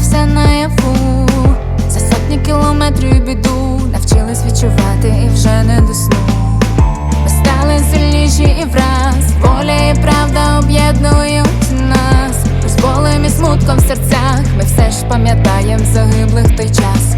все наяву. За сотні кілометрів біду, навчились відчувати і вже не до сну. Ми стали сильніші і враз, воля і правда об'єднують нас. З болем і смутком в серцях ми все ж пам'ятаєм загиблих той час.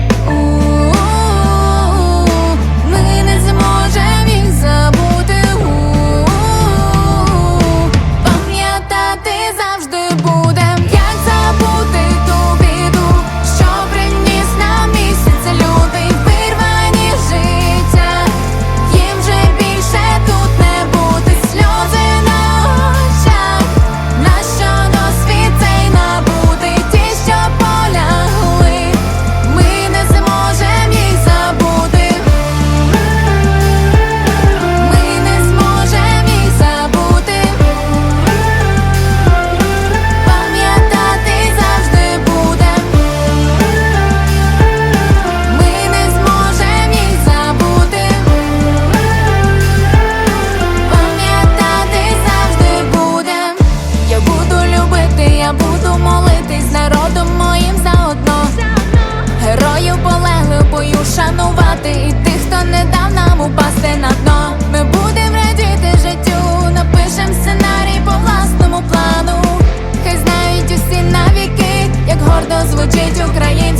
звучить Україна.